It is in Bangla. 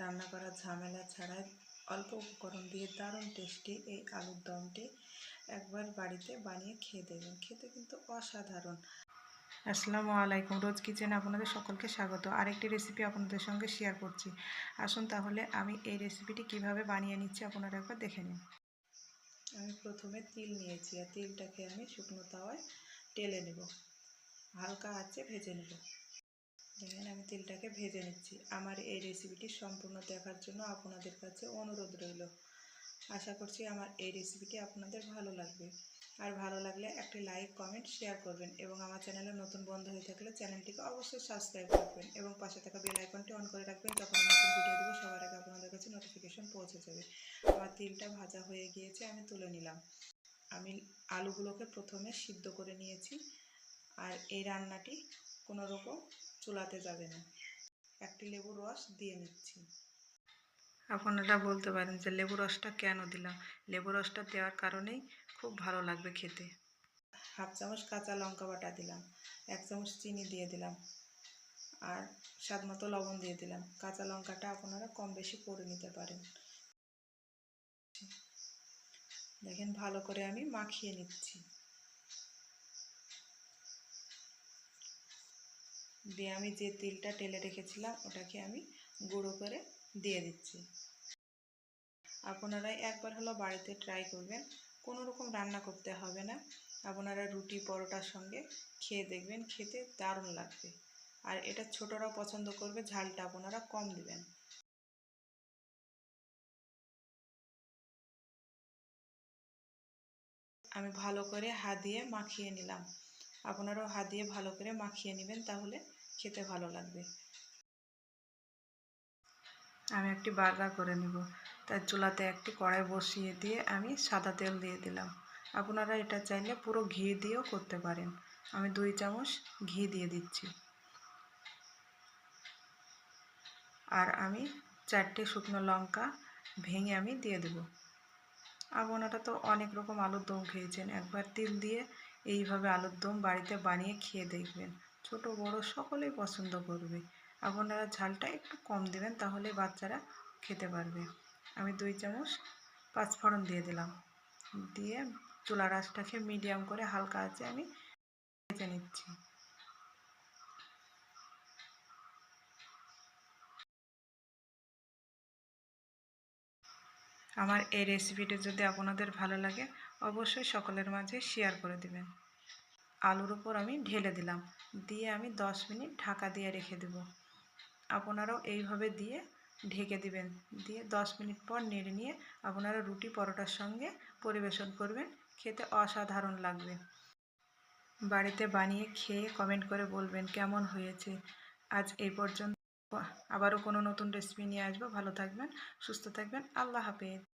রান্না করার ঝামেলা ছাড়াই অল্প উপকরণ দিয়ে দারুণ টেস্টি এই আলুর দমটি একবার বাড়িতে বানিয়ে খেয়ে দেবেন খেতে কিন্তু অসাধারণ। আসসালামু আলাইকুম, রোজ কিচেনে আপনাদের সকলকে স্বাগত। আরেকটি রেসিপি আপনাদের সঙ্গে শেয়ার করছি। আসুন তাহলে আমি এই রেসিপিটি কীভাবে বানিয়ে নিচ্ছি আপনারা একবার দেখে নিন। আমি প্রথমে তিল নিয়েছি, আর তিলটাকে আমি শুকনো তাওয়ায় টেলে নেব। হালকা আঁচে ভেজে নেব। দেখেন, আমি তিলটাকে ভেজে নিচ্ছি। আমার এই রেসিপিটি সম্পূর্ণ দেখার জন্য আপনাদের কাছে অনুরোধ রইল। আশা করছি আমার এই রেসিপিটি আপনাদের ভালো লাগবে। আর ভালো লাগলে একটি লাইক কমেন্ট শেয়ার করবেন এবং আমার চ্যানেলে নতুন বন্ধ হয়ে থাকলে চ্যানেলটিকে অবশ্যই সাবস্ক্রাইব করবেন এবং পাশে থাকা বেল আইকনটি অন করে রাখবেন যখন নতুন ভিডিও দেবো, সবার আগে আপনাদের কাছে নোটিফিকেশন পৌঁছে যাবে। আমার তিলটা ভাজা হয়ে গিয়েছে, আমি তুলে নিলাম। আমি আলুগুলোকে প্রথমে সিদ্ধ করে নিয়েছি। আর এই রান্নাটি কোনো রকম চুলাতে যাবে না। একটি লেবুর রস দিয়ে নিচ্ছি। আপনারা বলতে পারেন যে লেবু রসটা কেন দিলাম? লেবু রসটা দেওয়ার কারণেই খুব ভালো লাগবে খেতে। হাফ চামচ কাঁচা লঙ্কা বাটা দিলাম, এক চামচ চিনি দিয়ে দিলাম, আর স্বাদ মতো লবণ দিয়ে দিলাম। কাঁচা লঙ্কাটা আপনারা কম বেশি করে নিতে পারেন। দেখেন ভালো করে আমি মাখিয়ে নিচ্ছি। দিয়ে আমি যে তিলটা টেলে রেখেছিলাম, ওটাকে আমি গুঁড়ো করে দিয়ে দিচ্ছি। আপনারা একবার হলো বাড়িতে ট্রাই করবেন। কোনো রকম রান্না করতে হবে না। আপনারা রুটি, পরোটার সঙ্গে খেয়ে দেখবেন, খেতে দারুণ লাগবে। আর এটা ছোটরাও পছন্দ করবে, ঝালটা আপনারা কম দিবেন। আমি ভালো করে হাত দিয়ে মাখিয়ে নিলাম। আপনারাও হাত দিয়ে ভালো করে মাখিয়ে নেবেন, তাহলে খেতে ভালো লাগবে। আমি একটি বার্গার করে নিব। তার চুলাতে একটি কড়াই বসিয়ে দিয়ে আমি সাদা তেল দিয়ে দিলাম। আপনারা এটা চাইলে পুরো ঘি দিয়েও করতে পারেন। আমি দুই চামচ ঘি দিয়ে দিচ্ছি। আর আমি চারটে শুকনো লঙ্কা ভেঙে আমি দিয়ে দেব। আপনারা তো অনেক রকম আলুর দম খেয়েছেন। একবার তিল দিয়ে এইভাবে আলুর দম বাড়িতে বানিয়ে খেয়ে দেখবেন। ছোট, বড় সকলেই পছন্দ করবে। আপনারা ঝালটা একটু কম দেবেন, তাহলে বাচ্চারা খেতে পারবে। আমি দুই চামচ পাঁচফোড়ন দিয়ে দিলাম। দিয়ে চুলা রাসটাকে মিডিয়াম করে হালকা আছে আমি ভেজে নিচ্ছি। আমার এই রেসিপিটি যদি আপনাদের ভালো লাগে, অবশ্যই সকলের মাঝে শেয়ার করে দিবেন। আলুর উপর আমি ঢেলে দিলাম। দিয়ে আমি দশ মিনিট ঢাকা দিয়ে রেখে দেব। আপনারাও এইভাবে দিয়ে ঢেকে দিবেন। দিয়ে দশ মিনিট পর নেড়ে নিয়ে আপনারা রুটি পরোটার সঙ্গে পরিবেশন করবেন। খেতে অসাধারণ লাগবে। বাড়িতে বানিয়ে খেয়ে কমেন্ট করে বলবেন কেমন হয়েছে। আজ এই পর্যন্ত। আবারও কোনো নতুন রেসিপি নিয়ে আসব। ভালো থাকবেন, সুস্থ থাকবেন। আল্লাহ হাফেজ।